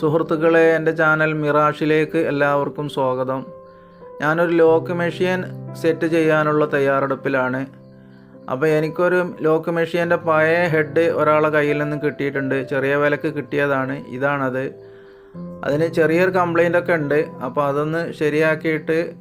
സുഹൃത്തുക്കളെ എന്റെ ചാനൽ മിറാഷിലേക്ക് എല്ലാവർക്കും സ്വാഗതം. ഞാനൊരു ലോക്ക് മെഷീൻ സെറ്റ് ചെയ്യാനുള്ള തയ്യാറെടുപ്പിലാണ്. അപ്പോൾ എനിക്കൊരു ലോക്ക് മെഷീന്റെ പഴയ ഹെഡ് ഒരാളെ കയ്യിൽ നിന്ന് കിട്ടിയിട്ടുണ്ട്. ചെറിയ വിലക്ക് കിട്ടിയതാണ്. ഇതാണത്. അതിന് ചെറിയൊരു കംപ്ലൈന്റ് ഒക്കെ ഉണ്ട്. അപ്പോൾ അതൊന്ന് ശരിയാക്കിയിട്ട്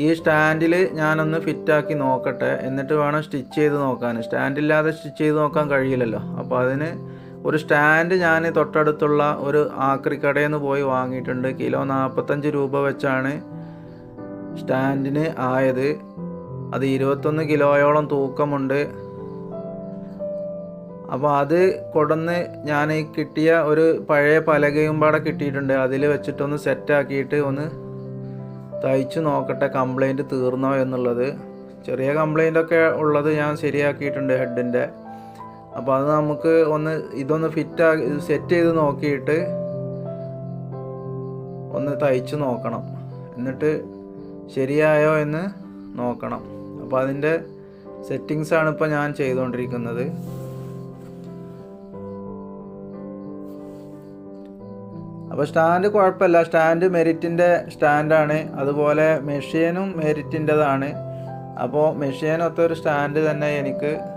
ഈ സ്റ്റാൻഡിൽ ഞാനൊന്ന് ഫിറ്റാക്കി നോക്കട്ടെ. എന്നിട്ട് വേണം സ്റ്റിച്ച് ചെയ്ത് നോക്കാൻ. സ്റ്റാൻഡില്ലാതെ സ്റ്റിച്ച് ചെയ്ത് നോക്കാൻ കഴിയില്ലല്ലോ. അപ്പോൾ അതിന് ഒരു സ്റ്റാൻഡ് ഞാൻ തൊട്ടടുത്തുള്ള ഒരു ആക്രി കടയിൽ നിന്ന് പോയി വാങ്ങിയിട്ടുണ്ട്. കിലോ നാൽപ്പത്തഞ്ച് രൂപ വെച്ചാണ് സ്റ്റാൻഡിന് ആയത്. അത് ഇരുപത്തൊന്ന് കിലോയോളം തൂക്കമുണ്ട്. അപ്പോൾ അത് കൊടന്ന് ഞാൻ കിട്ടിയ ഒരു പഴയ പലകയും പാടെ കിട്ടിയിട്ടുണ്ട്. അതിൽ വെച്ചിട്ടൊന്ന് സെറ്റാക്കിയിട്ട് ഒന്ന് തയ്ച്ച് നോക്കട്ടെ കംപ്ലൈന്റ് തീർന്നോ എന്നുള്ളത്. ചെറിയ കംപ്ലൈന്റ് ഒക്കെ ഉള്ളത് ഞാൻ ശരിയാക്കിയിട്ടുണ്ട് ഹെഡിന്റെ അപ്പോൾ അത് നമുക്ക് ഒന്ന് ഇതൊന്ന് ഫിറ്റ് ആക്കി സെറ്റ് ചെയ്ത് നോക്കിയിട്ട് ഒന്ന് തയ്ച്ച് നോക്കണം. എന്നിട്ട് ശരിയായോ എന്ന് നോക്കണം. അപ്പോൾ അതിന്റെ സെറ്റിങ്സാണ് ഇപ്പോൾ ഞാൻ ചെയ്തുകൊണ്ടിരിക്കുന്നത് അപ്പോൾ സ്റ്റാൻഡ് കുഴപ്പമില്ല. സ്റ്റാൻഡ് മെരിറ്റിന്റെ സ്റ്റാൻഡാണ് അതുപോലെ മെഷീനും മെരിറ്റിന്റെതാണ് അപ്പോൾ മെഷീനൊത്തൊരു സ്റ്റാൻഡ് തന്നെ എനിക്ക്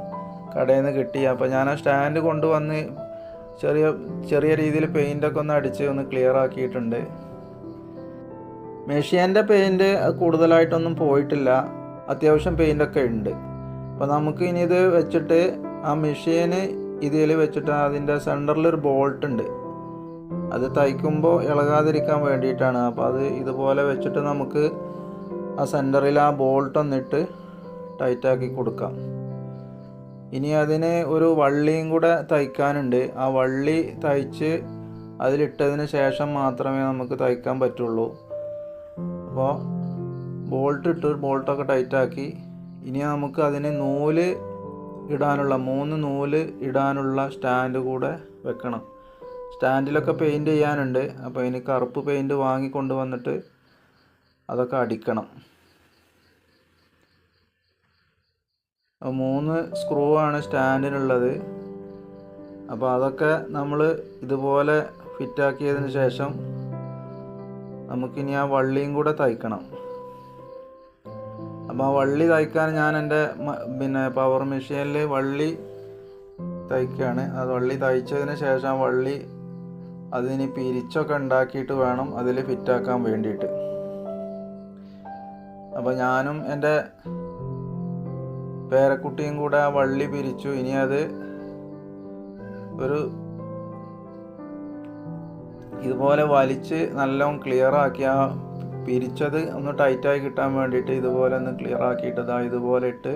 കടയിൽ നിന്ന് കിട്ടി. അപ്പോൾ ഞാൻ ആ സ്റ്റാൻഡ് കൊണ്ടുവന്ന് ചെറിയ ചെറിയ രീതിയിൽ പെയിന്റൊക്കെ ഒന്ന് അടിച്ച് ഒന്ന് ക്ലിയർ ആക്കിയിട്ടുണ്ട്. മെഷീന്റെ പെയിന്റ് കൂടുതലായിട്ടൊന്നും പോയിട്ടില്ല. അത്യാവശ്യം പെയിന്റൊക്കെ ഉണ്ട്. അപ്പോൾ നമുക്ക് ഇനി ഇത് വെച്ചിട്ട് ആ മെഷീന് ഇതിൽ വെച്ചിട്ട് അതിന്റെ സെന്ററിൽ ഒരു ബോൾട്ട് ഉണ്ട്. അത് തയ്ക്കുമ്പോൾ ഇളകാതിരിക്കാൻ വേണ്ടിയിട്ടാണ്. അപ്പോൾ അത് ഇതുപോലെ വെച്ചിട്ട് നമുക്ക് ആ സെന്ററിൽ ആ ബോൾട്ട് ഒന്നിട്ട് ടൈറ്റാക്കി കൊടുക്കാം. ഇനി അതിന് ഒരു വള്ളിയും കൂടെ തയ്ക്കാനുണ്ട്. ആ വള്ളി തയ്ച്ച് അതിലിട്ടതിന് ശേഷം മാത്രമേ നമുക്ക് തയ്ക്കാൻ പറ്റുള്ളൂ. അപ്പോൾ ബോൾട്ട് ഇട്ട് ബോൾട്ടൊക്കെ ടൈറ്റാക്കി. ഇനി നമുക്ക് അതിന് നൂൽ ഇടാനുള്ള മൂന്ന് നൂൽ ഇടാനുള്ള സ്റ്റാൻഡ് കൂടെ വെക്കണം. സ്റ്റാൻഡിലൊക്കെ പെയിന്റ് ചെയ്യാനുണ്ട്. അപ്പോൾ ഇനി കറുപ്പ് പെയിന്റ് വാങ്ങിക്കൊണ്ട് വന്നിട്ട് അതൊക്കെ അടിക്കണം. മൂന്ന് സ്ക്രൂ ആണ് സ്റ്റാൻഡിനുള്ളത്. അപ്പോൾ അതൊക്കെ നമ്മൾ ഇതുപോലെ ഫിറ്റാക്കിയതിന് ശേഷം നമുക്കിനി ആ വള്ളിയും കൂടെ തയ്ക്കണം. അപ്പോൾ ആ വള്ളി തയ്ക്കാൻ ഞാൻ എന്റെ പിന്നെ പവർ മെഷീനിൽ വള്ളി തയ്ക്കുകയാണ് അത് വള്ളി തയ്ച്ചതിന് ശേഷം ആ വള്ളി അതിന് പിരിച്ചൊക്കെ ഉണ്ടാക്കിയിട്ട് വേണം അതിൽ ഫിറ്റാക്കാൻ വേണ്ടിയിട്ട്. അപ്പോൾ ഞാനും എന്റെ പേരക്കുട്ടിയും കൂടെ ആ വള്ളി പിരിച്ചു. ഇനി അത് ഒരു ഇതുപോലെ വലിച്ച് നല്ലോണം ക്ലിയർ ആക്കി ആ പിരിച്ചത് ഒന്ന് ടൈറ്റായി കിട്ടാൻ വേണ്ടിയിട്ട് ഇതുപോലെ ഒന്ന് ക്ലിയർ ആക്കിയിട്ട് ഇതാ ഇതുപോലെ ഇട്ട്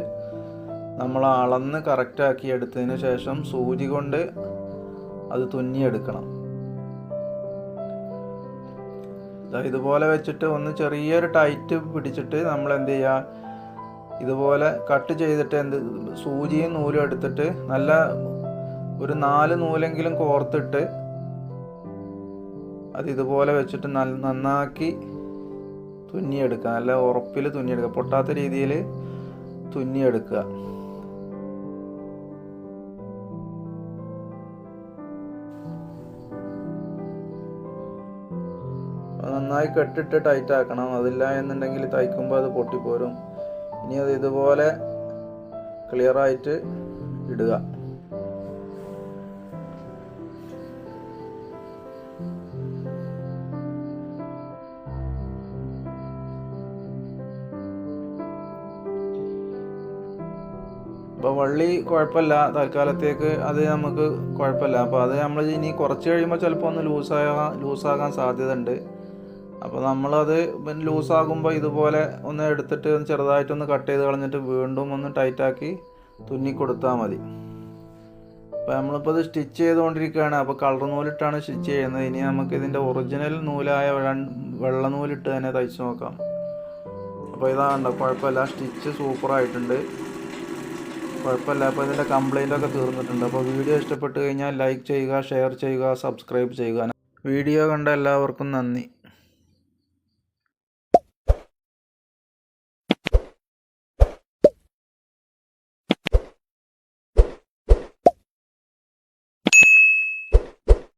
നമ്മൾ അളന്ന് കറക്റ്റാക്കി എടുത്തതിന് ശേഷം സൂചി കൊണ്ട് അത് തുന്നിയെടുക്കണം ഇതുപോലെ വെച്ചിട്ട് ഒന്ന് ചെറിയൊരു ടൈറ്റ് പിടിച്ചിട്ട് നമ്മൾ എന്ത് ചെയ്യുക ഇതുപോലെ കട്ട് ചെയ്തിട്ട് എന്ത് സൂചിയും നൂലും എടുത്തിട്ട് നല്ല ഒരു നാല് നൂലെങ്കിലും കോർത്തിട്ട് അത് ഇതുപോലെ വെച്ചിട്ട് നന്നാക്കി തുന്നിയെടുക്കുക. നല്ല ഉറപ്പിൽ തുന്നിയെടുക്കുക. പൊട്ടാത്ത രീതിയിൽ തുന്നിയെടുക്കുക. നന്നായി കെട്ടിട്ട് ടൈറ്റ് ആക്കണം. അതില്ല എന്നുണ്ടെങ്കിൽ തയ്ക്കുമ്പോൾ അത് പൊട്ടിപ്പോരും. ഇനി അത് ഇതുപോലെ ക്ലിയർ ആയിട്ട് ഇടുക. അപ്പോൾ വള്ളി കുഴപ്പമില്ല. തൽക്കാലത്തേക്ക് അത് നമുക്ക് കുഴപ്പമില്ല. അപ്പോൾ അത് നമ്മൾ ഇനി കുറച്ച് കഴിയുമ്പോൾ ചിലപ്പോൾ ഒന്ന് ലൂസാകാൻ ലൂസാകാൻ സാധ്യത ഉണ്ട് അപ്പോൾ നമ്മളത് പിന്നെ ലൂസാകുമ്പോൾ ഇതുപോലെ ഒന്ന് എടുത്തിട്ട് ഒന്ന് ചെറുതായിട്ടൊന്ന് കട്ട് ചെയ്ത് കളഞ്ഞിട്ട് വീണ്ടും ഒന്ന് ടൈറ്റാക്കി തുന്നി കൊടുത്താൽ മതി. അപ്പോൾ നമ്മളിപ്പോൾ ഇത് സ്റ്റിച്ച് ചെയ്തുകൊണ്ടിരിക്കുകയാണ്. അപ്പോൾ കളർ നൂലിട്ടാണ് സ്റ്റിച്ച് ചെയ്യുന്നത്. ഇനി നമുക്ക് ഇതിന്റെ ഒറിജിനൽ നൂലായ വെള്ള നൂലിട്ട് തന്നെ തയ്ച്ച് നോക്കാം. അപ്പോൾ ഇതാണ്ടോ കുഴപ്പമില്ല. സ്റ്റിച്ച് സൂപ്പറായിട്ടുണ്ട്. കുഴപ്പമില്ല. അപ്പോൾ ഇതിന്റെ കംപ്ലയിന്റൊക്കെ തീർന്നിട്ടുണ്ട്. അപ്പോൾ വീഡിയോ ഇഷ്ടപ്പെട്ട് കഴിഞ്ഞാൽ ലൈക്ക് ചെയ്യുക ഷെയർ ചെയ്യുക സബ്സ്ക്രൈബ് ചെയ്യുക. വീഡിയോ കണ്ട എല്ലാവർക്കും നന്ദി.